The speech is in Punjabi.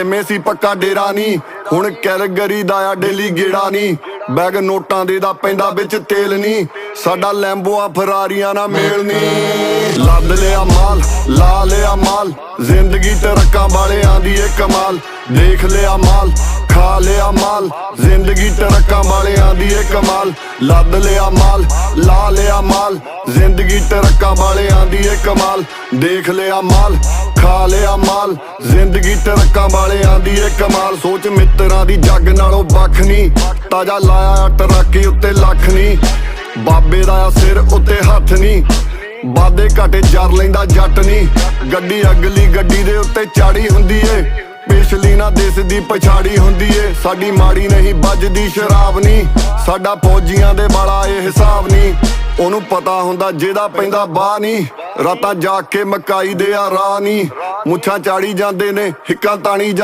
ਐਵੇਂ ਪੱਕਾ ਡੇਰਾ ਨਹੀਂ। ਹੁਣ ਕੈਲਗਰੀ ਦਾ ਆ ਡੇਲੀ ਗੇੜਾ ਨਹੀਂ। ਬੈਗ ਨੋਟਾਂ ਦੇ ਦਾ ਪੈਂਦਾ ਵਿੱਚ ਤੇਲ ਨਹੀਂ। ਸਾਡਾ ਲੈਂਬੋ ਆ ਫਰਾਰੀਆਂ ਨਾਲ ਮੇਲ ਨਹੀਂ। ਲੱਦ ਲਿਆ ਮਾਲ, ਲਾ ਲਿਆ ਮਾਲ। ਜ਼ਿੰਦਗੀ ਟਰੱਕਾਂ ਰੱਕਾਂ ਵਾਲਿਆਂ ਦੀ ਏ ਕਮਾਲ। ਦੇਖ ਲਿਆ ਮਾਲ, ਖਾ ਲਿਆ ਮਾਲ। ਜ਼ਿੰਦਗੀ ਟਰੱਕਾਂ ਰੱਕਾਂ ਵਾਲਿਆਂ ਦੀ ਏ ਕਮਾਲ। ਲੱਦ ਲਿਆ ਮਾਲ, ਲਾ ਲਿਆ ਮਾਲ ਜ਼ਿੰਦਗੀ ਟਰੱਕਾਂ ਰੱਕਾਂ ਵਾਲਿਆਂ ਦੀ ਏ ਕਮਾਲ। ਦੇਖ ਲਿਆ ਮਾਲ, ਖਾ ਲਿਆ ਮਾਲ। ਜ਼ਿੰਦਗੀ ਤੇ ਵਾਲਿਆਂ ਦੀ ਏ ਕਮਾਲ। ਸੋਚ ਮਿੱਤਰਾਂ ਦੀ ਜੱਗ ਨਾਲੋਂ ਵੱਖ ਨਹੀਂ ਤਾਜਾ ਲਾਇਆ ਟਰੱਕੀ ਉੱਤੇ ਲੱਖ ਨਹੀਂ ਬਾਬੇ ਦਾ ਸਿਰ ਉੱਤੇ ਹੱਥ ਨਹੀਂ ਵਾਦੇ ਘਾਟੇ ਜਰ ਲੈਂਦਾ ਜੱਟ ਨਹੀਂ ਗੱਡੀ ਅਗਲੀ ਗੱਡੀ ਦੇ ਉੱਤੇ ਚਾੜੀ ਹੁੰਦੀ ਏ। ਪਿਛਲੀ ਨਾ ਦੇਸ ਦੀ ਪਛਾੜੀ ਹੁੰਦੀ ਏ। ਸਾਡੀ ਮਾੜੀ ਨਹੀਂ ਵੱਜਦੀ, ਸ਼ਰਾਬ ਨਹੀਂ ਸਾਡਾ ਫੌਜੀਆਂ ਦੇ ਵਾਲਾ ਇਹ ਹਿਸਾਬ ਨਹੀਂ ਉਹਨੂੰ ਪਤਾ ਹੁੰਦਾ ਜਿਹਦਾ ਪੈਂਦਾ ਬਾਹ ਨਹੀਂ ਰਾਤਾਂ ਜਾਗ ਕੇ ਮਕਾਈ ਦੇ ਆ ਰਾਹ ਨਹੀਂ ਮੁੱਛਾਂ ਚਾੜੀ ਜਾਂਦੇ ਨੇ, ਹਿੱਕਾਂ ਤਾਣੀ ਜਾਂਦੇ